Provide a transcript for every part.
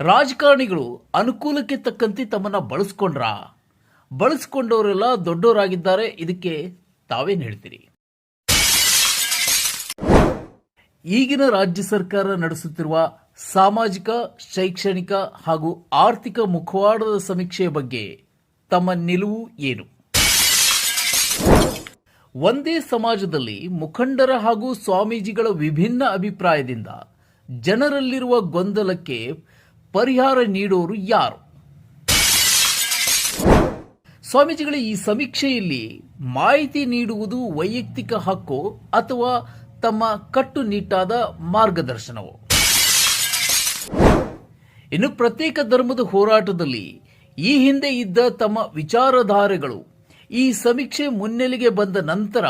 ರಾಜಕಾರಣಿಗಳು ಅನುಕೂಲಕ್ಕೆ ತಕ್ಕಂತೆ ತಮ್ಮನ್ನ ಬಳಸ್ಕೊಂಡ್ರ. ಬಳಸ್ಕೊಂಡವರೆಲ್ಲ ದೊಡ್ಡವರಾಗಿದ್ದಾರೆ. ಇದಕ್ಕೆ ತಾವೇನು ಹೇಳ್ತೀರಿ? ಈಗಿನ ರಾಜ್ಯ ಸರ್ಕಾರ ನಡೆಸುತ್ತಿರುವ ಸಾಮಾಜಿಕ, ಶೈಕ್ಷಣಿಕ ಹಾಗೂ ಆರ್ಥಿಕ ಮುಖವಾಡದ ಸಮೀಕ್ಷೆಯ ಬಗ್ಗೆ ತಮ್ಮ ನಿಲುವು ಏನು? ಒಂದೇ ಸಮಾಜದಲ್ಲಿ ಮುಖಂಡರ ಹಾಗೂ ಸ್ವಾಮೀಜಿಗಳ ವಿಭಿನ್ನ ಅಭಿಪ್ರಾಯದಿಂದ ಜನರಲ್ಲಿರುವ ಗೊಂದಲಕ್ಕೆ ಪರಿಹಾರ ನೀಡೋರು ಯಾರು? ಸ್ವಾಮೀಜಿಗಳ ಈ ಸಮೀಕ್ಷೆಯಲ್ಲಿ ಮಾಹಿತಿ ನೀಡುವುದು ವೈಯಕ್ತಿಕ ಹಕ್ಕು ಅಥವಾ ತಮ್ಮ ಕಟ್ಟುನಿಟ್ಟಾದ ಮಾರ್ಗದರ್ಶನವೋ? ಇನ್ನು ಪ್ರತ್ಯೇಕ ಧರ್ಮದ ಹೋರಾಟದಲ್ಲಿ ಈ ಹಿಂದೆ ಇದ್ದ ತಮ್ಮ ವಿಚಾರಧಾರೆಗಳು ಈ ಸಮೀಕ್ಷೆ ಮುನ್ನೆಲೆಗೆ ಬಂದ ನಂತರ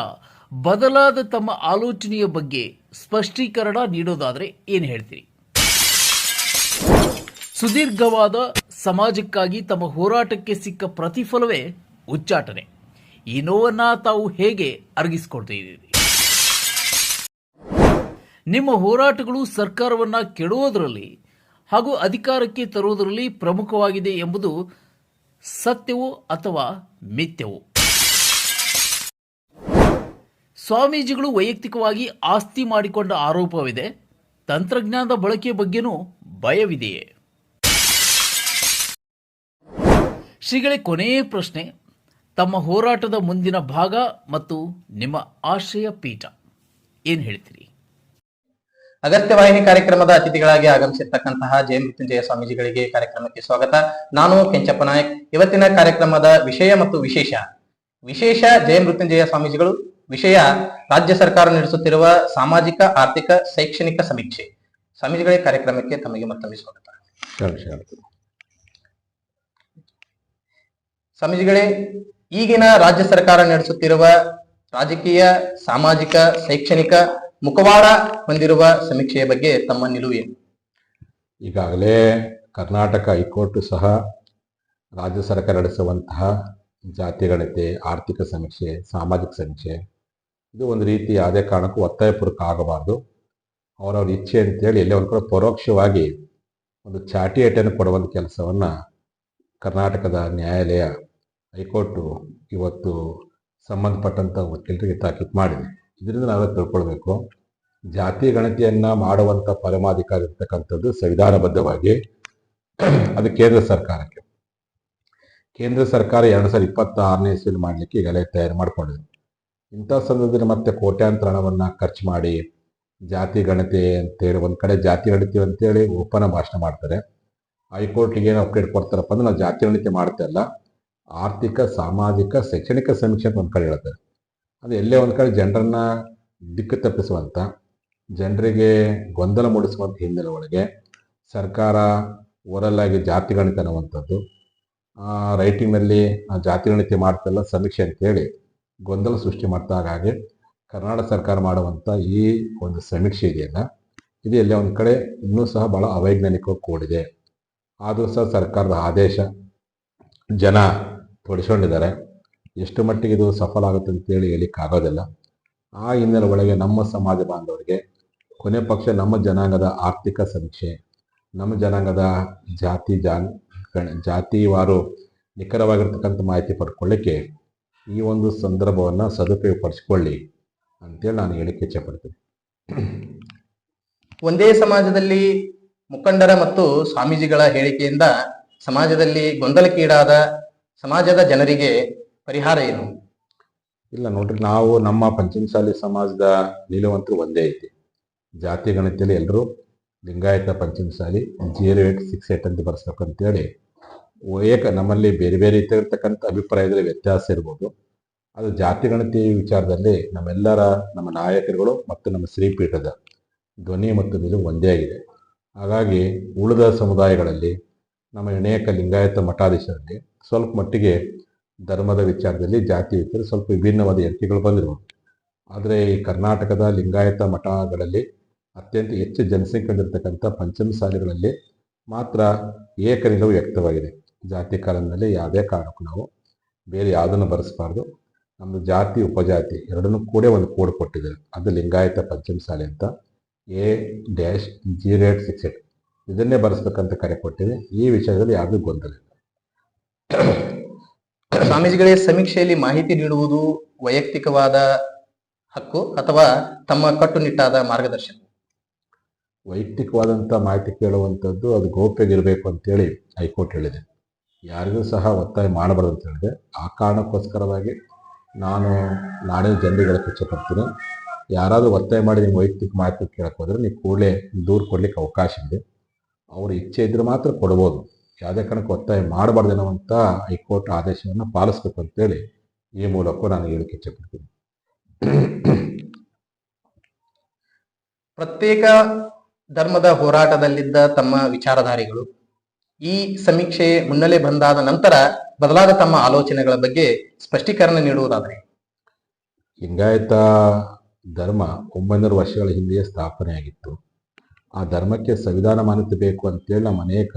ಬದಲಾದ ತಮ್ಮ ಆಲೋಚನೆಯ ಬಗ್ಗೆ ಸ್ಪಷ್ಟೀಕರಣ ನೀಡೋದಾದರೆ ಏನು ಹೇಳ್ತೀರಿ? ಸುದೀರ್ಘವಾದ ಸಮಾಜಕ್ಕಾಗಿ ತಮ್ಮ ಹೋರಾಟಕ್ಕೆ ಸಿಕ್ಕ ಪ್ರತಿಫಲವೇ ಉಚ್ಚಾಟನೆ. ಈ ನೋವನ್ನ ತಾವು ಹೇಗೆ ಅರಗಿಸಿಕೊಡ್ತಿದ್ದೀರಿ ನಿಮ್ಮ ಹೋರಾಟಗಳು ಸರ್ಕಾರವನ್ನ ಕೆಡುವುದರಲ್ಲಿ ಹಾಗೂ ಅಧಿಕಾರಕ್ಕೆ ತರುವುದರಲ್ಲಿ ಪ್ರಮುಖವಾಗಿದೆ ಎಂಬುದು ಸತ್ಯವೋ ಅಥವಾ ಮಿಥ್ಯವೋ? ಸ್ವಾಮೀಜಿಗಳು ವೈಯಕ್ತಿಕವಾಗಿ ಆಸ್ತಿ ಮಾಡಿಕೊಂಡ ಆರೋಪವಿದೆ. ತಂತ್ರಜ್ಞಾನದ ಬಳಕೆ ಬಗ್ಗೆನೂ ಭಯವಿದೆಯೇ? ಶ್ರೀಗಳೇ ಕೊನೆಯ ಪ್ರಶ್ನೆ ತಮ್ಮ ಹೋರಾಟದ ಮುಂದಿನ ಭಾಗ ಮತ್ತು ನಿಮ್ಮ ಆಶ್ರಯ ಪೀಠ. ಏನು ಹೇಳ್ತೀರಿ? ಅಗತ್ಯ ವಾಹಿನಿ ಕಾರ್ಯಕ್ರಮದ ಅತಿಥಿಗಳಾಗಿ ಆಗಮಿಸಿರ್ತಕ್ಕಂತಹ ಜಯ ಮೃತ್ಯುಂಜಯ ಸ್ವಾಮೀಜಿಗಳಿಗೆ ಕಾರ್ಯಕ್ರಮಕ್ಕೆ ಸ್ವಾಗತ. ನಾನು ಕೆಂಚಪ್ಪ ನಾಯಕ್. ಇವತ್ತಿನ ಕಾರ್ಯಕ್ರಮದ ವಿಷಯ ಮತ್ತು ವಿಶೇಷ. ವಿಶೇಷ ಜಯ ಮೃತ್ಯುಂಜಯ ಸ್ವಾಮೀಜಿಗಳು ವಿಷಯ ರಾಜ್ಯ ಸರ್ಕಾರ ನಡೆಸುತ್ತಿರುವ ಸಾಮಾಜಿಕ ಆರ್ಥಿಕ ಶೈಕ್ಷಣಿಕ ಸಮೀಕ್ಷೆ. ಸ್ವಾಮೀಜಿಗಳ ಕಾರ್ಯಕ್ರಮಕ್ಕೆ ತಮಗೆ ಮತ್ತೊಮ್ಮೆ ಸ್ವಾಗತ. ಸ್ವಾಮೀಜಿಗಳೇ, ಈಗಿನ ರಾಜ್ಯ ಸರ್ಕಾರ ನಡೆಸುತ್ತಿರುವ ರಾಜಕೀಯ, ಸಾಮಾಜಿಕ, ಶೈಕ್ಷಣಿಕ ಮುಖವಾಡ ಹೊಂದಿರುವ ಸಮೀಕ್ಷೆಯ ಬಗ್ಗೆ ತಮ್ಮ ನಿಲುವು ಏನು ಈಗಾಗಲೇ ಕರ್ನಾಟಕ ಹೈಕೋರ್ಟ್ ಸಹ ರಾಜ್ಯ ಸರ್ಕಾರ ನಡೆಸುವಂತಹ ಜಾತಿಗಳತೆ ಆರ್ಥಿಕ ಸಮೀಕ್ಷೆ, ಸಾಮಾಜಿಕ ಸಮೀಕ್ಷೆ, ಇದು ಒಂದು ರೀತಿ ಯಾವುದೇ ಕಾರಣಕ್ಕೂ ಒತ್ತಾಯಪೂರ್ವಕ ಆಗಬಾರ್ದು. ಅವರವ್ರ ಇಚ್ಛೆ ಅಂತೇಳಿ ಎಲ್ಲೇ ಒಂದು ಕಡೆ ಪರೋಕ್ಷವಾಗಿ ಒಂದು ಚಾಟಿ ಅಟೆಯನ್ನು ಕೊಡುವಂಥ ಕೆಲಸವನ್ನು ಕರ್ನಾಟಕದ ನ್ಯಾಯಾಲಯ ಹೈಕೋರ್ಟು ಇವತ್ತು ಸಂಬಂಧಪಟ್ಟಂಥ ವಕೀಲರಿಗೆ ತಾಕೀತು ಮಾಡಿದೆ. ಇದರಿಂದ ನಾವೇ ತಿಳ್ಕೊಳ್ಬೇಕು. ಜಾತಿ ಗಣತಿಯನ್ನು ಮಾಡುವಂಥ ಪರಮಾಧಿಕಾರ ಇರ್ತಕ್ಕಂಥದ್ದು ಸಂವಿಧಾನಬದ್ಧವಾಗಿ ಅದು ಕೇಂದ್ರ ಸರ್ಕಾರಕ್ಕೆ. ಕೇಂದ್ರ ಸರ್ಕಾರ ಎರಡು ಸಾವಿರದ ಇಪ್ಪತ್ತಾರನೇ ಇಸ್ವಿಲಿ ಮಾಡಲಿಕ್ಕೆ ಈಗಲೇ ತಯಾರು ಮಾಡಿಕೊಂಡಿದೆ. ಇಂಥ ಸಂದರ್ಭದಲ್ಲಿ ಮತ್ತೆ ಕೋಟ್ಯಾಂತರ ಹಣವನ್ನು ಖರ್ಚು ಮಾಡಿ ಜಾತಿ ಗಣತಿ ಅಂತೇಳಿ ಒಂದು ಕಡೆ ಜಾತಿ ಗಣತಿ ಅಂತೇಳಿ ಓಪನ್ ಭಾಷಣ ಮಾಡ್ತಾರೆ. ಹೈಕೋರ್ಟ್ಗೆ ಏನು ಅಪ್ಡೇಟ್ ಕೊಡ್ತಾರಪ್ಪ ಅಂದ್ರೆ ನಾವು ಜಾತಿ ಗಣತಿ ಮಾಡ್ತಾ ಇಲ್ಲ. ಆರ್ಥಿಕ, ಸಾಮಾಜಿಕ, ಶೈಕ್ಷಣಿಕ ಸಮೀಕ್ಷೆ ಅಂತ ಒಂದು ಕಡೆ ಹೇಳುತ್ತೆ ಅದು ಎಲ್ಲೇ ಒಂದು ಕಡೆ ಜನರನ್ನ ದಿಕ್ಕು ತಪ್ಪಿಸುವಂಥ ಜನರಿಗೆ ಗೊಂದಲ ಮೂಡಿಸುವಂಥ ಹಿನ್ನೆಲೆ ಒಳಗೆ ಸರ್ಕಾರ ಓರಲ್ ಆಗಿ ಜಾತಿ ಗಣಿತ ಅನ್ನುವಂಥದ್ದು ರೈಟಿಂಗ್ನಲ್ಲಿ ಜಾತಿ ಗಣಿತ ಮಾಡ್ತಲ್ಲ ಸಮೀಕ್ಷೆ ಅಂತೇಳಿ ಗೊಂದಲ ಸೃಷ್ಟಿ ಮಾಡ್ತಾ ಹಾಗಾಗಿ ಕರ್ನಾಟಕ ಸರ್ಕಾರ ಮಾಡುವಂಥ ಈ ಒಂದು ಸಮೀಕ್ಷೆ ಇದೆಯಲ್ಲ, ಇದು ಎಲ್ಲೇ ಒಂದು ಕಡೆ ಇನ್ನೂ ಸಹ ಭಾಳ ಅವೈಜ್ಞಾನಿಕವಾಗಿ ಕೂಡಿದೆ. ಆದರೂ ಸಹ ಸರ್ಕಾರದ ಆದೇಶ, ಜನ ತೊಡಸ್ಕೊಂಡಿದ್ದಾರೆ ಎಷ್ಟು ಮಟ್ಟಿಗೆ ಇದು ಸಫಲ ಆಗುತ್ತೆ ಅಂತೇಳಿ ಹೇಳಿಕ್ಕಾಗೋದಿಲ್ಲ ಆ ಹಿನ್ನೆಲೆ ಒಳಗೆ ನಮ್ಮ ಸಮಾಜ ಬಾಂಧವರಿಗೆ, ಕೊನೆ ಪಕ್ಷ ನಮ್ಮ ಜನಾಂಗದ ಆರ್ಥಿಕ ಸಮೀಕ್ಷೆ, ನಮ್ಮ ಜನಾಂಗದ ಜಾತಿ ಜಾನ್, ಜಾತಿವಾರು ನಿಖರವಾಗಿರ್ತಕ್ಕಂಥ ಮಾಹಿತಿ ಪಡ್ಕೊಳ್ಳಿಕ್ಕೆ ಈ ಒಂದು ಸಂದರ್ಭವನ್ನು ಸದುಪಯೋಗಪಡಿಸ್ಕೊಳ್ಳಿ ಅಂತೇಳಿ ನಾನು ಹೇಳಿಕ್ಕೆ ಇಚ್ಛೆಪಡ್ತೀನಿ. ಒಂದೇ ಸಮಾಜದಲ್ಲಿ ಮುಖಂಡರ ಮತ್ತು ಸ್ವಾಮೀಜಿಗಳ ಹೇಳಿಕೆಯಿಂದ ಸಮಾಜದಲ್ಲಿ ಗೊಂದಲಕ್ಕೀಡಾದ ಸಮಾಜದ ಜನರಿಗೆ ಪರಿಹಾರ ಏನು? ಇಲ್ಲ ನೋಡ್ರಿ, ನಾವು ನಮ್ಮ ಪಂಚಮಸಾಲಿ ಸಮಾಜದ ನಿಲುವಂತೂ ಒಂದೇ ಐತಿ. ಜಾತಿ ಗಣಿತದಲ್ಲಿ ಎಲ್ಲರೂ Lingayat Panchamasali zero eight six eight ಅಂತ ಬರ್ಸ್ಬೇಕು ಅಂತೇಳಿ ಏಕ ನಮ್ಮಲ್ಲಿ ಬೇರೆ ಬೇರೆ ಇರ್ತಕ್ಕಂಥ ಅಭಿಪ್ರಾಯದಲ್ಲಿ ವ್ಯತ್ಯಾಸ ಇರ್ಬೋದು. ಅದು ಜಾತಿ, ಗಣತಿ ವಿಚಾರದಲ್ಲಿ ನಮ್ಮೆಲ್ಲರ ನಮ್ಮ ನಾಯಕರುಗಳು ಮತ್ತು ನಮ್ಮ ಶ್ರೀಪೀಠದ ಧ್ವನಿ ಮತ್ತು ನಿಲುವು ಒಂದೇ ಆಗಿದೆ. ಹಾಗಾಗಿ ಉಳಿದ ಸಮುದಾಯಗಳಲ್ಲಿ ನಮ್ಮ ಅನೇಕ ಲಿಂಗಾಯತ ಮಠಾಧೀಶರಲ್ಲಿ ಸ್ವಲ್ಪ ಮಟ್ಟಿಗೆ ಧರ್ಮದ ವಿಚಾರದಲ್ಲಿ ಜಾತಿ ವಿಚಾರ ಸ್ವಲ್ಪ ವಿಭಿನ್ನವಾದ ಎಣಿಕೆಗಳು ಬಂದಿರುವ ಆದರೆ ಈ ಕರ್ನಾಟಕದ ಲಿಂಗಾಯತ ಮಠಗಳಲ್ಲಿ ಅತ್ಯಂತ ಹೆಚ್ಚು ಜನಸಂಖ್ಯೆ ಹೊಂದಿರತಕ್ಕಂಥ ಪಂಚಮಸಾಲಿಗಳಲ್ಲಿ ಮಾತ್ರ ಏಕನಿಲವು ವ್ಯಕ್ತವಾಗಿದೆ. ಜಾತಿ ಕಾಲದಲ್ಲಿ ಯಾವುದೇ ಕಾರಣಕ್ಕೂ ನಾವು ಬೇರೆ ಯಾವುದನ್ನು ಬರೆಸಬಾರ್ದು. ನಮ್ಮದು ಜಾತಿ, ಉಪಜಾತಿ ಎರಡನ್ನೂ ಕೂಡ ಒಂದು ಕೋಡ್ ಕೊಟ್ಟಿದ್ದಾರೆ. ಅದು ಲಿಂಗಾಯತ ಪಂಚಮಸಾಲಿ ಅಂತ. A dash zero eight six eight. ಇದನ್ನೇ ಬರೆಸ್ತಕ್ಕಂಥ ಕರೆ ಕೊಟ್ಟಿದೆ. ಈ ವಿಷಯದಲ್ಲಿ ಯಾವುದೂ ಗೊಂದಲ ಸ್ವಾಮೀಜಿಗಳೇ, ಸಮೀಕ್ಷೆಯಲ್ಲಿ ಮಾಹಿತಿ ನೀಡುವುದು ವೈಯಕ್ತಿಕವಾದ ಹಕ್ಕು ಅಥವಾ ತಮ್ಮ ಕಟ್ಟುನಿಟ್ಟಾದ ಮಾರ್ಗದರ್ಶನ? ವೈಯಕ್ತಿಕವಾದಂಥ ಮಾಹಿತಿ ಕೇಳುವಂಥದ್ದು ಅದು ಗೌಪ್ಯಗಿರಬೇಕು ಅಂತೇಳಿ ಹೈಕೋರ್ಟ್ ಹೇಳಿದೆ. ಯಾರಿಗೂ ಸಹ ಒತ್ತಾಯ ಮಾಡಬಾರ್ದು ಅಂತ ಹೇಳಿದೆ. ಆ ಕಾರಣಕ್ಕೋಸ್ಕರವಾಗಿ ನಾನು ನಾಳೆ ಜನರಿಗೆ ಇಚ್ಛೆಪಡ್ತೀನಿ ಯಾರಾದರೂ ಒತ್ತಾಯ ಮಾಡಿ ನಿಮ್ಮ ವೈಯಕ್ತಿಕ ಮಾಹಿತಿ ಕೇಳಕ್ಕೆ ಹೋದರೆ ನೀವು ಕೂಡಲೇ ದೂರು ಕೊಡ್ಲಿಕ್ಕೆ ಅವಕಾಶ ಇದೆ. ಅವ್ರ ಇಚ್ಛೆ ಇದ್ರೆ ಮಾತ್ರ ಕೊಡ್ಬೋದು. ಯಾವುದೇ ಕಾರಣಕ್ಕೆ ಒತ್ತಾಯ ಮಾಡಬಾರ್ದು ಅನ್ನುವಂಥ ಹೈಕೋರ್ಟ್ ಆದೇಶವನ್ನು ಪಾಲಿಸ್ಬೇಕು ಅಂತೇಳಿ ಈ ಮೂಲಕ ನಾನು ಹೇಳಕ್ಕೆ ಇಚ್ಛೆಪಡ್ತೀನಿ. ಪ್ರತ್ಯೇಕ ಧರ್ಮದ ಹೋರಾಟದಲ್ಲಿದ್ದ ತಮ್ಮ ವಿಚಾರಧಾರಿಗಳು ಈ ಸಮೀಕ್ಷೆ ಮುನ್ನೆಲೆ ಬಂದಾದ ನಂತರ ಬದಲಾದ ತಮ್ಮ ಆಲೋಚನೆಗಳ ಬಗ್ಗೆ ಸ್ಪಷ್ಟೀಕರಣ ನೀಡುವುದಾದರೆ? ಲಿಂಗಾಯತ ಧರ್ಮ ಒಂಬೈನೂರು ವರ್ಷಗಳ ಹಿಂದೆಯೇ ಸ್ಥಾಪನೆಯಾಗಿತ್ತು. ಆ ಧರ್ಮಕ್ಕೆ ಸಂವಿಧಾನ ಮಾನ್ಯತೆ ಬೇಕು ಅಂತೇಳಿ ನಮ್ಮ ಅನೇಕ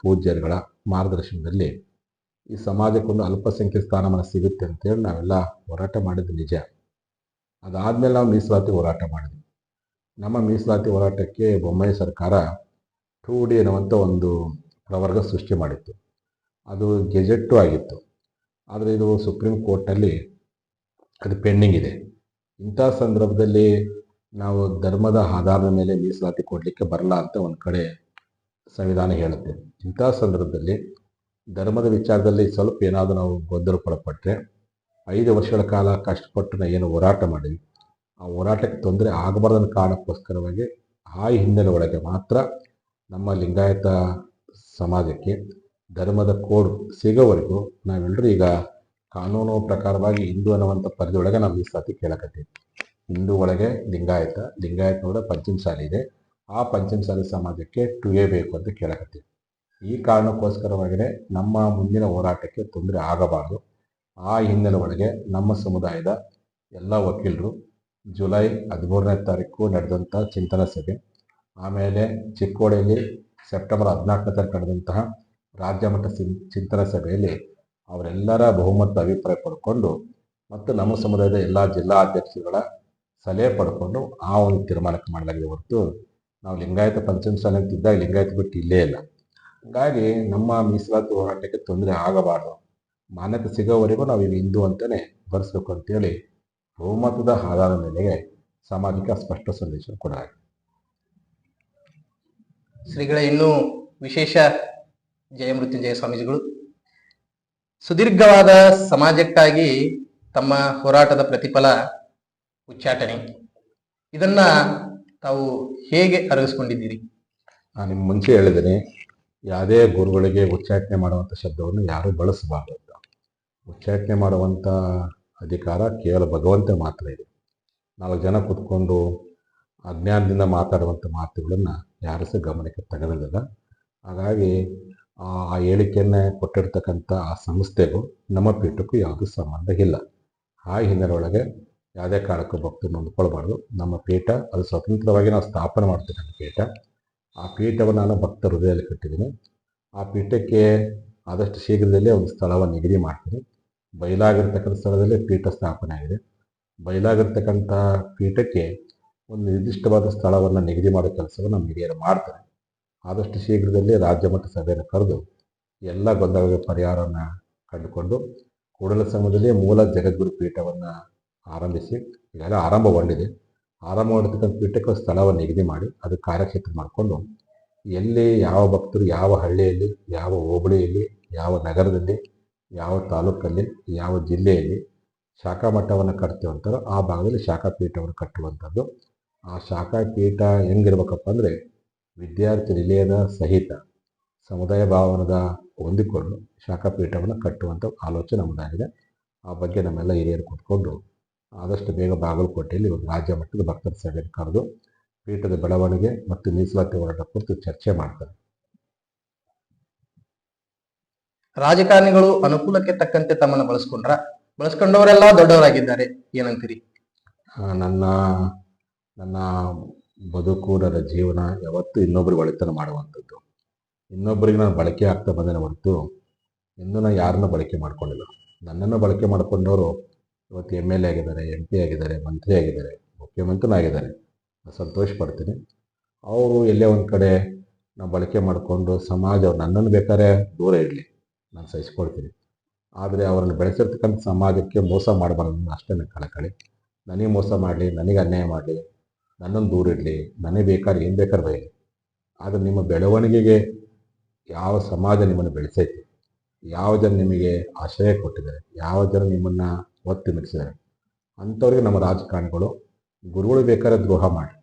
ಪೂಜ್ಯರುಗಳ ಮಾರ್ಗದರ್ಶನದಲ್ಲಿ ಈ ಸಮಾಜಕ್ಕೊಂದು ಅಲ್ಪಸಂಖ್ಯಾತ ಸ್ಥಾನಮಾನ ಸಿಗುತ್ತೆ ಅಂತೇಳಿ ನಾವೆಲ್ಲ ಹೋರಾಟ ಮಾಡಿದ್ದು ನಿಜ. ಅದಾದಮೇಲೆ ನಾವು ಮೀಸಲಾತಿ ಹೋರಾಟ ಮಾಡಿದ್ವಿ. ನಮ್ಮ ಮೀಸಲಾತಿ ಹೋರಾಟಕ್ಕೆ ಬೊಮ್ಮಾಯಿ ಸರ್ಕಾರ ಟೂ ಡಿ ಅನ್ನುವಂಥ ಒಂದು ಪ್ರವರ್ಗ ಸೃಷ್ಟಿ ಮಾಡಿತ್ತು. ಅದು ಗೆಜೆಟ್ಟು ಆಗಿತ್ತು. ಆದರೆ ಇದು ಸುಪ್ರೀಂ ಕೋರ್ಟಲ್ಲಿ ಅದು ಪೆಂಡಿಂಗ್ ಇದೆ. ಇಂಥ ಸಂದರ್ಭದಲ್ಲಿ ನಾವು ಧರ್ಮದ ಆಧಾರದ ಮೇಲೆ ಮೀಸಲಾತಿ ಕೊಡಲಿಕ್ಕೆ ಬರಲ್ಲ ಅಂತ ಒಂದು ಕಡೆ ಸಂವಿಧಾನ ಹೇಳುತ್ತೆ. ಇಂಥ ಸಂದರ್ಭದಲ್ಲಿ ಧರ್ಮದ ವಿಚಾರದಲ್ಲಿ ಸ್ವಲ್ಪ ಏನಾದರೂ ನಾವು ಗೊಂದಲಕ್ಕೊಳಪಟ್ಟರೆ ಐದು ವರ್ಷಗಳ ಕಾಲ ಕಷ್ಟಪಟ್ಟು ನಾವು ಏನು ಹೋರಾಟ ಮಾಡಿದ್ವಿ. ಆ ಹೋರಾಟಕ್ಕೆ ತೊಂದರೆ ಆಗಬಾರ್ದನ್ನ ಕಾರಣಕ್ಕೋಸ್ಕರವಾಗಿ ಆ ಹಿನ್ನೆಲೆ ಒಳಗೆ ಮಾತ್ರ ನಮ್ಮ ಲಿಂಗಾಯತ ಸಮಾಜಕ್ಕೆ ಧರ್ಮದ ಕೋಡ್ ಸಿಗೋವರೆಗೂ ನಾವೆಲ್ಲರೂ ಈಗ ಕಾನೂನು ಪ್ರಕಾರವಾಗಿ ಹಿಂದೂ ಅನ್ನುವಂಥ ಪರಿಧಿಯೊಳಗೆ ನಾವು ಮೀಸಲಾತಿ ಕೇಳಕತ್ತೀವಿ. ಹಿಂದೂ ಒಳಗೆ ಲಿಂಗಾಯತ ಲಿಂಗಾಯತನೊಳಗೆ ಪಂಚಮಸಾಲಿ ಇದೆ. ಆ ಪಂಚಮಸಾಲಿ ಸಮಾಜಕ್ಕೆ ಟು ಎ ಬೇಕು ಅಂತ ಕೇಳಕತ್ತೀವಿ. ಈ ಕಾರಣಕ್ಕೋಸ್ಕರವಾಗಿದೆ ನಮ್ಮ ಮುಂದಿನ ಹೋರಾಟಕ್ಕೆ ತೊಂದರೆ ಆಗಬಾರದು. ಆ ಹಿನ್ನೆಲೆ ಒಳಗೆ ನಮ್ಮ ಸಮುದಾಯದ ಎಲ್ಲ ವಕೀಲರು ಜುಲೈ ಹದಿಮೂರನೇ ತಾರೀಕು ನಡೆದಂಥ ಚಿಂತನಾ ಸಭೆ, ಆಮೇಲೆ ಚಿಕ್ಕೋಡಿಯಲ್ಲಿ ಸೆಪ್ಟೆಂಬರ್ ಹದಿನಾಲ್ಕನೇ ತಾರೀಕು ನಡೆದಂತಹ ರಾಜ್ಯ ಮಟ್ಟ ಚಿಂತನ ಸಭೆಯಲ್ಲಿ ಅವರೆಲ್ಲರ ಬಹುಮತ ಅಭಿಪ್ರಾಯ ಪಡ್ಕೊಂಡು ಮತ್ತು ನಮ್ಮ ಸಮುದಾಯದ ಎಲ್ಲ ಜಿಲ್ಲಾ ಅಧ್ಯಕ್ಷರುಗಳ ಸಲಹೆ ಪಡ್ಕೊಂಡು ಆ ಒಂದು ತೀರ್ಮಾನಕ್ಕೆ ಮಾಡಲಾಗಿದೆ ಹೊರತು ನಾವು ಲಿಂಗಾಯತ ಪಂಚಮಸಾಲಿ ಅಂತಿದ್ದಾಗ ಲಿಂಗಾಯತ ಬಿಟ್ಟು ಇಲ್ಲೇ ಇಲ್ಲ. ಹಾಗಾಗಿ ನಮ್ಮ ಮೀಸಲಾತಿ ಹೋರಾಟಕ್ಕೆ ತೊಂದರೆ ಆಗಬಾರ್ದು. ಮಾನ್ಯತೆ ಸಿಗೋವರೆಗೂ ನಾವು ಈಗ ಹಿಂದೂ ಅಂತಲೇ ಬರೆಸ್ಬೇಕು ಅಂತೇಳಿ ಬಹುಮತದ ಆಧಾರದ ಮೇಲೆಗೆ ಸಾಮಾಜಿಕ ಸ್ಪಷ್ಟ ಸಂದೇಶ ಕೂಡ ಶ್ರೀಗಳ, ಇನ್ನೂ ವಿಶೇಷ ಜಯಮೃತ್ಯುಂಜಯ ಸ್ವಾಮೀಜಿಗಳು. ಸುದೀರ್ಘವಾದ ಸಮಾಜಕ್ಕಾಗಿ ತಮ್ಮ ಹೋರಾಟದ ಪ್ರತಿಫಲ ಉಚ್ಚಾಟನೆ. ಇದನ್ನ ತಾವು ಹೇಗೆ ಅರಗಿಸ್ಕೊಂಡಿದ್ದೀರಿ? ನಾನು ನಿಮ್ಮ ಮುಂಚೆ ಹೇಳಿದ್ದೀನಿ ಯಾವುದೇ ಗುರುಗಳಿಗೆ ಉಚ್ಚಾಟನೆ ಮಾಡುವಂಥ ಶಬ್ದವನ್ನು ಯಾರೂ ಬಳಸಬಾರ್ದು ಉಚ್ಚಾಟನೆ ಮಾಡುವಂಥ ಅಧಿಕಾರ ಕೇವಲ ಭಗವಂತ ಮಾತ್ರ ಇದೆ. ನಾಲ್ಕು ಜನ ಕೂತ್ಕೊಂಡು ಅಜ್ಞಾನದಿಂದ ಮಾತಾಡುವಂಥ ಮಾತುಗಳನ್ನು ಯಾರು ಸಹ ಗಮನಕ್ಕೆ ತಗದಿಲ್ಲ ಹಾಗಾಗಿ ಆ ಹೇಳಿಕೆಯನ್ನೇ ಕೊಟ್ಟಿರ್ತಕ್ಕಂಥ ಆ ಸಂಸ್ಥೆಗೂ ನಮ್ಮ ಪೀಠಕ್ಕೂ ಯಾವುದೂ ಸಂಬಂಧ ಇಲ್ಲ. ಆ ಹಿನ್ನೆಲೆ ಒಳಗೆ ಯಾವುದೇ ಕಾರಣಕ್ಕೂ ಭಕ್ತರು ನೊಂದ್ಕೊಳ್ಬಾರ್ದು ನಮ್ಮ ಪೀಠ ಅದು ಸ್ವತಂತ್ರವಾಗಿ ನಾವು ಸ್ಥಾಪನೆ ಮಾಡ್ತಕ್ಕಂಥ ಪೀಠ. ಆ ಪೀಠವನ್ನು ನಾನು ಭಕ್ತ ಹೃದಯದಲ್ಲಿ ಕಟ್ಟಿದ್ದೀನಿ. ಆ ಪೀಠಕ್ಕೆ ಆದಷ್ಟು ಶೀಘ್ರದಲ್ಲೇ ಒಂದು ಸ್ಥಳವನ್ನು ನಿಗದಿ ಮಾಡ್ತೀನಿ. ಬಯಲಾಗಿರ್ತಕ್ಕಂಥ ಸ್ಥಳದಲ್ಲಿ ಪೀಠ ಸ್ಥಾಪನೆ ಆಗಿದೆ. ಬಯಲಾಗಿರ್ತಕ್ಕಂಥ ಪೀಠಕ್ಕೆ ಒಂದು ನಿರ್ದಿಷ್ಟವಾದ ಸ್ಥಳವನ್ನು ನಿಗದಿ ಮಾಡೋ ಕೆಲಸವನ್ನು ನಮ್ಮ ಹಿರಿಯರು ಮಾಡ್ತಾರೆ. ಆದಷ್ಟು ಶೀಘ್ರದಲ್ಲಿ ರಾಜ್ಯ ಮಟ್ಟ ಸಭೆಯನ್ನು ಕರೆದು ಎಲ್ಲ ಗೊಂದಲಗಳ ಪರಿಹಾರವನ್ನು ಕಂಡುಕೊಂಡು ಕೂಡಲ ಸಮಯದಲ್ಲಿ ಮೂಲ ಜಗದ್ಗುರು ಪೀಠವನ್ನು ಆರಂಭಿಸಿ ಈಗಾಗಲೇ ಆರಂಭಗೊಂಡಿದೆ ಆರಂಭಗೊಂಡಿರ್ತಕ್ಕಂಥ ಪೀಠಕ್ಕೆ ಸ್ಥಳವನ್ನು ನಿಗದಿ ಮಾಡಿ, ಅದು ಕಾರ್ಯಕ್ಷೇತ್ರ ಮಾಡಿಕೊಂಡು, ಎಲ್ಲಿ ಯಾವ ಭಕ್ತರು ಯಾವ ಹಳ್ಳಿಯಲ್ಲಿ, ಯಾವ ಹೋಬಳಿಯಲ್ಲಿ, ಯಾವ ನಗರದಲ್ಲಿ, ಯಾವ ತಾಲೂಕಲ್ಲಿ, ಯಾವ ಜಿಲ್ಲೆಯಲ್ಲಿ ಶಾಖಾ ಮಠವನ್ನು ಕಟ್ತೀವಿ ಅಂತಾರೋ ಆ ಭಾಗದಲ್ಲಿ ಶಾಖಾ ಪೀಠವನ್ನು ಕಟ್ಟುವಂಥದ್ದು. ಆ ಶಾಖಾ ಪೀಠ ಹೆಂಗಿರ್ಬೇಕಪ್ಪ ಅಂದರೆ ವಿದ್ಯಾರ್ಥಿ ನಿಲಯದ ಸಹಿತ ಸಮುದಾಯ ಭಾವನದ ಹೊಂದಿಕೊಂಡು ಶಾಖಾ ಪೀಠವನ್ನು ಕಟ್ಟುವಂಥ ಆಲೋಚನೆ ನಮ್ಮದಾಗಿದೆ. ಆ ಬಗ್ಗೆ ನಮ್ಮೆಲ್ಲ ಹಿರಿಯರು ಕೂತ್ಕೊಂಡು ಆದಷ್ಟು ಬೇಗ ಬಾಗಲಕೋಟೆಯಲ್ಲಿ ಇವರು ರಾಜ್ಯ ಮಟ್ಟದ ಭಕ್ತರ ಸಭೆಯನ್ನು ಕರೆದು ಪೀಠದ ಬೆಳವಣಿಗೆ ಮತ್ತು ಮೀಸಲಾತಿ ಹೋರಾಟ ಕುರಿತು ಚರ್ಚೆ ಮಾಡ್ತಾರೆ. ರಾಜಕಾರಣಿಗಳು ಅನುಕೂಲಕ್ಕೆ ತಕ್ಕಂತೆ ತಮ್ಮನ್ನು ಬಳಸ್ಕೊಂಡ್ರ ಬಳಸ್ಕೊಂಡವರೆಲ್ಲ ದೊಡ್ಡವರಾಗಿದ್ದಾರೆ ಏನಂತೀರಿ? ನನ್ನ ನನ್ನ ಬದುಕು ನನ್ನ ಜೀವನ ಯಾವತ್ತೂ ಇನ್ನೊಬ್ರಿಗೆ ಒಳಿತನ ಮಾಡುವಂಥದ್ದು. ಇನ್ನೊಬ್ಬರಿಗೆ ನಾನು ಬಳಕೆ ಆಗ್ತಾ ಬಂದೇನೆ ಹೊರತು ಇನ್ನೂ ನಾನು ಯಾರನ್ನ ಬಳಕೆ ಮಾಡ್ಕೊಂಡಿಲ್ಲ. ನನ್ನನ್ನು ಬಳಕೆ ಮಾಡ್ಕೊಂಡವರು ಇವತ್ತು ಎಂ ಎಲ್ ಎ ಆಗಿದ್ದಾರೆ ಎಂ ಪಿ ಆಗಿದ್ದಾರೆ, ಮಂತ್ರಿ ಆಗಿದ್ದಾರೆ ಮುಖ್ಯಮಂತ್ರಿನೂ ಆಗಿದ್ದಾರೆ ನಾನು ಸಂತೋಷ ಪಡ್ತೀನಿ. ಅವರು ಎಲ್ಲೇ ಒಂದು ಕಡೆ ನಾವು ಬಳಕೆ ಮಾಡಿಕೊಂಡು ಸಮಾಜ ಅವ್ರು ನನ್ನನ್ನು ಬೇಕಾದ್ರೆ ದೂರ ಇರಲಿ. ನಾನು ಸಹಿಸ್ಕೊಳ್ತೀನಿ. ಆದರೆ ಅವರನ್ನು ಬೆಳೆಸಿರ್ತಕ್ಕಂಥ ಸಮಾಜಕ್ಕೆ ಮೋಸ ಮಾಡಬಾರ್ದು ಅಷ್ಟೇ ನನ್ನ ಕಳಕಳಿ. ನನಗೆ ಮೋಸ ಮಾಡಲಿ, ನನಗೆ ಅನ್ಯಾಯ ಮಾಡಲಿ, ನನ್ನನ್ನು ದೂರ ಇಡಲಿ ನನಗೆ ಬೇಕಾದ್ರೆ ಏನು ಬೇಕಾದ್ರೆ ಬೈಲಿ. ಆದರೆ ನಿಮ್ಮ ಬೆಳವಣಿಗೆಗೆ ಯಾವ ಸಮಾಜ ನಿಮ್ಮನ್ನು ಬೆಳೆಸೈತಿ? ಯಾವ ಜನ ನಿಮಗೆ ಆಶ್ರಯ ಕೊಟ್ಟಿದ್ದಾರೆ? ಯಾವ ಜನ ನಿಮ್ಮನ್ನು ಒತ್ತಿ ಮಿಡಿಸಿದ್ದಾರೆ ಅಂಥವ್ರಿಗೆ ನಮ್ಮ ರಾಜಕಾರಣಿಗಳು ಗುರುಗಳು ಬೇಕಾದ್ರೆ ದ್ರೋಹ ಮಾಡಿ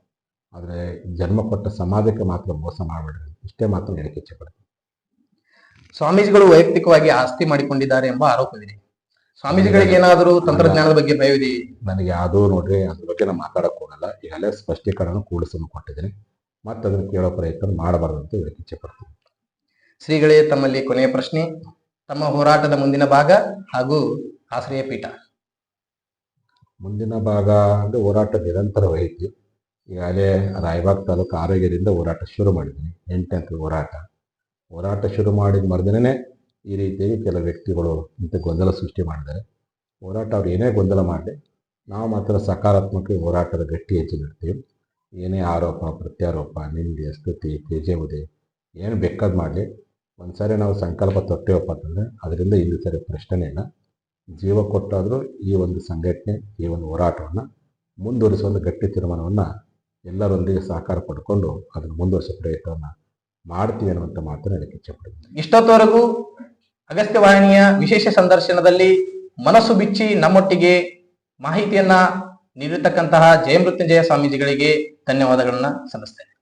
ಆದರೆ ಜನ್ಮ ಕೊಟ್ಟ ಸಮಾಜಕ್ಕೆ ಮಾತ್ರ ಮೋಸ ಮಾಡಬೇಡ್ರಿ ಇಷ್ಟೇ ಮಾತ್ರ ಹೇಳಿಕೆ ಇಚ್ಛೆಪಡ್ತೀನಿ. ಸ್ವಾಮೀಜಿಗಳು ವೈಯಕ್ತಿಕವಾಗಿ ಆಸ್ತಿ ಮಾಡಿಕೊಂಡಿದ್ದಾರೆ ಎಂಬ ಆರೋಪವಿದೆ. ಸ್ವಾಮೀಜಿಗಳಿಗೆ ಏನಾದರೂ ತಂತ್ರಜ್ಞಾನದ ಬಗ್ಗೆ ಭಯವಿದೆ ನನಗೆ ಯಾವುದೂ ನೋಡ್ರಿ ಅದ್ರ ಬಗ್ಗೆ ನಾನು ಮಾತಾಡೋಕೆ ಹೋಗಲ್ಲ. ಈಗಲೇ ಸ್ಪಷ್ಟೀಕರಣ ಕೂಡಿಸಲು ಕೊಟ್ಟಿದ್ದೀನಿ. ಮತ್ತೆ ಅದನ್ನು ಕೇಳೋ ಪ್ರಯತ್ನ ಮಾಡಬಾರದು ಅಂತ ಹೇಳಕ್ಕೆ ಇಚ್ಛೆಪಡ್ತೀನಿ. ಶ್ರೀಗಳೇ ತಮ್ಮಲ್ಲಿ ಕೊನೆಯ ಪ್ರಶ್ನೆ. ತಮ್ಮ ಹೋರಾಟದ ಮುಂದಿನ ಭಾಗ ಹಾಗೂ ಆಶ್ರಯ ಪೀಠ ಮುಂದಿನ ಭಾಗ ಅಂದರೆ ಹೋರಾಟ ನಿರಂತರವಾಗಿತ್ತು ಈಗಾಗಲೇ ರಾಯಬಾಗ್ ತಾಲೂಕು ಆರೋಗ್ಯದಿಂದ ಹೋರಾಟ ಶುರು ಮಾಡಿದ್ದೀನಿ. ಎಂಟನೇ ಹೋರಾಟ. ಹೋರಾಟ ಶುರು ಮಾಡಿದ ಮರುದಿನೇ ಈ ರೀತಿಯಾಗಿ ಕೆಲ ವ್ಯಕ್ತಿಗಳು ಇಂಥ ಗೊಂದಲ ಸೃಷ್ಟಿ ಮಾಡಿದ್ದಾರೆ. ಹೋರಾಟ ಅವ್ರು ಏನೇ ಗೊಂದಲ ಮಾಡಲಿ, ನಾವು ಮಾತ್ರ ಸಕಾರಾತ್ಮಕ ಹೋರಾಟದ ಗಟ್ಟಿ ಹೆಜ್ಜೆ ಇಡ್ತೀವಿ ಏನೇ ಆರೋಪ, ಪ್ರತ್ಯಾರೋಪ, ನಿಂದೆ, ಸ್ತುತಿ ತೇಜವುದೆ ಏನು ಬೇಕಾದ ಮಾಡಲಿ. ಒಂದು ಸಾರಿ ನಾವು ಸಂಕಲ್ಪ ತೊಟ್ಟೆವಪ್ಪ ಅಂತಂದರೆ, ಅದರಿಂದ ಇಲ್ಲಿ ಸರಿ ಪ್ರಶ್ನೆ ಇಲ್ಲ. ಜೀವ ಕೊಟ್ಟಾದರೂ ಈ ಒಂದು ಸಂಘಟನೆ ಈ ಒಂದು ಹೋರಾಟವನ್ನು ಮುಂದುವರಿಸುವ ಒಂದು ಗಟ್ಟಿ ತೀರ್ಮಾನವನ್ನು ಎಲ್ಲರೊಂದಿಗೆ ಸಹಕಾರ ಪಡ್ಕೊಂಡು ಅದನ್ನು ಮುಂದುವರಿಸುವ ಪ್ರಯತ್ನವನ್ನು ಮಾಡ್ತೀವಿ ಅನ್ನುವಂಥ ಮಾತನ್ನು ಹೇಳಕ್ಕೆ ಇಚ್ಛೆಪಡ್ತೀನಿ. ಇಷ್ಟೊತ್ತವರೆಗೂ ಅಗಸ್ತ್ಯ ವಾಹಿನಿಯ ವಿಶೇಷ ಸಂದರ್ಶನದಲ್ಲಿ ಮನಸ್ಸು ಬಿಚ್ಚಿ ನಮ್ಮೊಟ್ಟಿಗೆ ಮಾಹಿತಿಯನ್ನ ನೀಡಿರ್ತಕ್ಕಂತಹ ಜಯಮೃತ್ಯುಂಜಯ ಸ್ವಾಮೀಜಿಗಳಿಗೆ ಧನ್ಯವಾದಗಳನ್ನ ಸಲ್ಲಿಸ್ತೇನೆ.